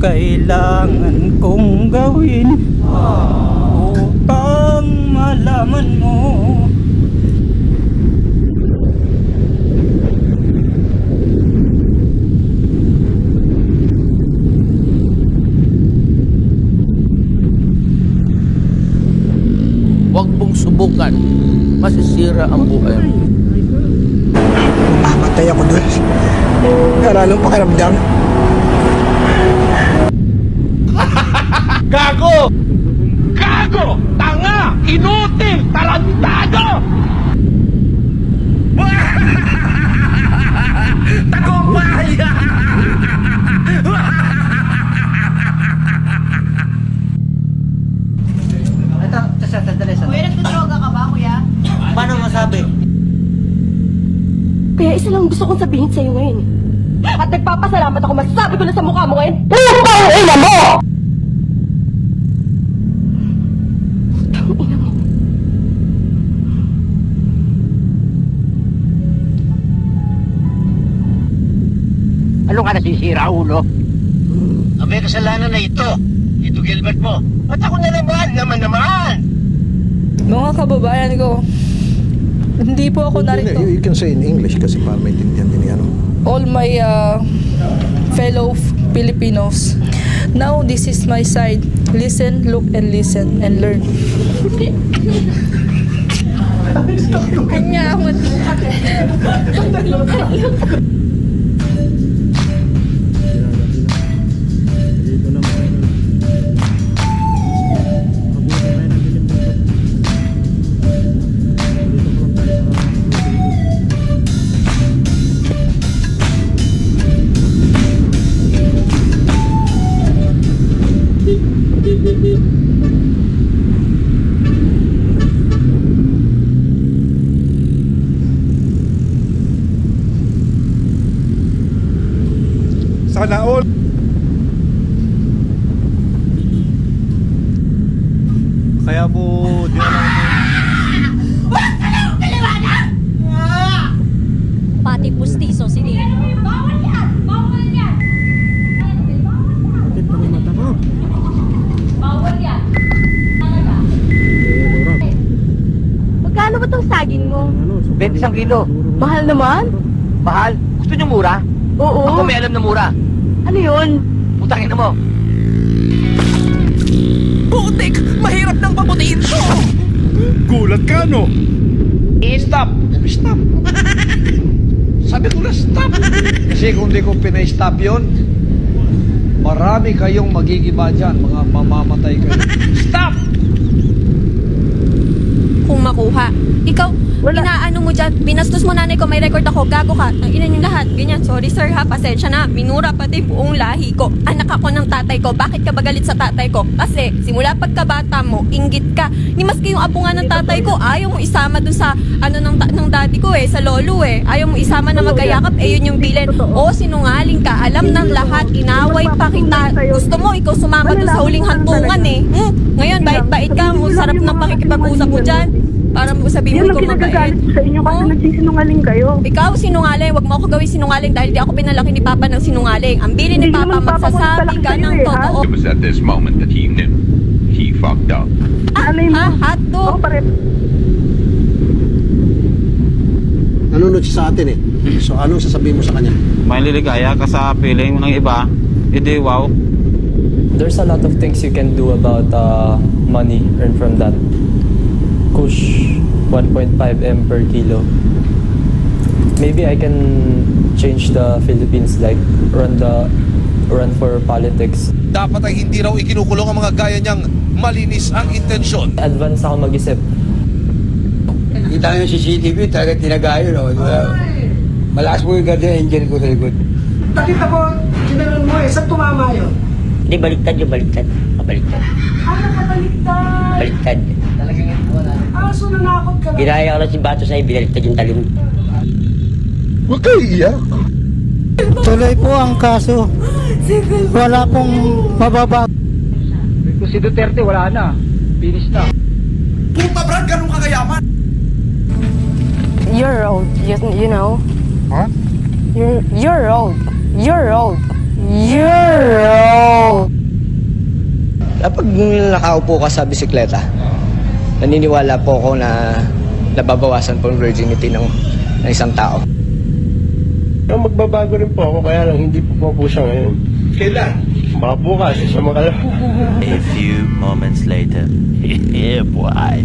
kailangan kong gawin upang malaman mo Huwag mong subukan. Masisira ang buhay mo. Mamatay ako doon. Wala nang pakiramdam. Gago! Gago! Tanga! Inutil! Tarantado! Tagumpay! Ito, sa sandali, Kuya, nagdodroga ka ba, kuya? Paano masabi? Kaya isa lang gusto kong sabihin sa'yo ngayon. At nagpapasalamat ako masasabi ko na sa mukha mo ngayon. Tulong ka ang ina mo! Nasisira, ulo? Ang may kasalanan na ito. Ito Gilbert mo. At ako na naman, naman naman! Mga kababayan ko, hindi po ako narito. You, you can say in English kasi para maintindihan din ano. All my uh, fellow Filipinos, now this is my side. Listen, look, and listen, and learn. Kanya all. Kaya po, di na lang Pati pustiso si yan! Magkano ba tong saging mo? 21 kilo. Mahal naman. Mahal. Gusto niyo mura? Oo. Ako may alam na mura. Ano yun? Putangin na mo. Putik! Mahirap nang pabutiin to! Gulat ka, no? Stop! Stop! Sabi ko na stop! Kasi kung di ko pinay-stop yun, marami kayong magigiba dyan, mga mamamatay kayo. Stop! Kung makuha. Ikaw, inaano mo dyan, binastos mo nanay ko, may record ako, gago ka, ang ina yung lahat, ganyan, sorry sir ha, pasensya na, minura pati buong lahi ko, anak ako ng tatay ko, bakit ka ba galit sa tatay ko? Kasi, simula pagkabata mo, inggit ka, ni maski yung apo nga ng tatay ko, ayaw mo isama dun sa, ano ng, ng daddy ko eh, sa lolo eh, ayaw mo isama na magayakap, eh yun yung bilin, o sinungaling ka, alam ng lahat, inaway pa kita, gusto mo, ikaw sumama dun sa huling hantungan eh, hmm? ngayon, bait-bait ka, mo sarap ng pakikipag-usap mo dyan, para mo sabihin mo ikaw mabait. sa inyo kasi nagsisinungaling kayo. Ikaw sinungaling, wag mo ako gawin sinungaling dahil di ako pinalaki ni Papa ng sinungaling. Ang bili ni Hindi Papa, naman Papa mo magsasabi nagpalaki ka sa'yo ng eh, ha? totoo. It was at this moment that he knew he fucked up. Ah, Alay mo. ah, hotdog. pare. Nanonood siya sa atin eh. So anong sasabihin mo sa kanya? May liligaya ka sa feeling ng iba, edi wow. there's a lot of things you can do about uh, money earned from that. Kush 1.5 M per kilo. Maybe I can change the Philippines, like run the run for politics. Dapat ay hindi raw ikinukulong ang mga gaya niyang malinis ang intensyon. Advance ako mag-isip. Kita nyo yung CCTV, talaga tinagayo, no? Malakas po yung guardian angel ko sa likod. Nakita ko, ginanon mo eh, saan tumama yun? Hindi, baliktad yung baliktad. Kabaliktad. Ah, nakabaliktad! Baliktad. Ah, so nanakot ka lang. Ginaya ko lang si Bato sa'yo, binaliktad yung talim. Huwag kayo iyak. Tuloy po ang kaso. Wala pong mababa. Kung si Duterte, wala na. Finish na. Puta Brad, ganun ka kayaman? You're old, you, you know? What? You're, you're old. You're old. You're old. Kapag nakaupo ka sa bisikleta, naniniwala po ako na nababawasan po ang virginity ng, ng isang tao. Magbabago rin po ako, kaya lang hindi po po, po siya ngayon. Kailan? Baka bukas, sa makalawa. A few moments later. yeah, boy.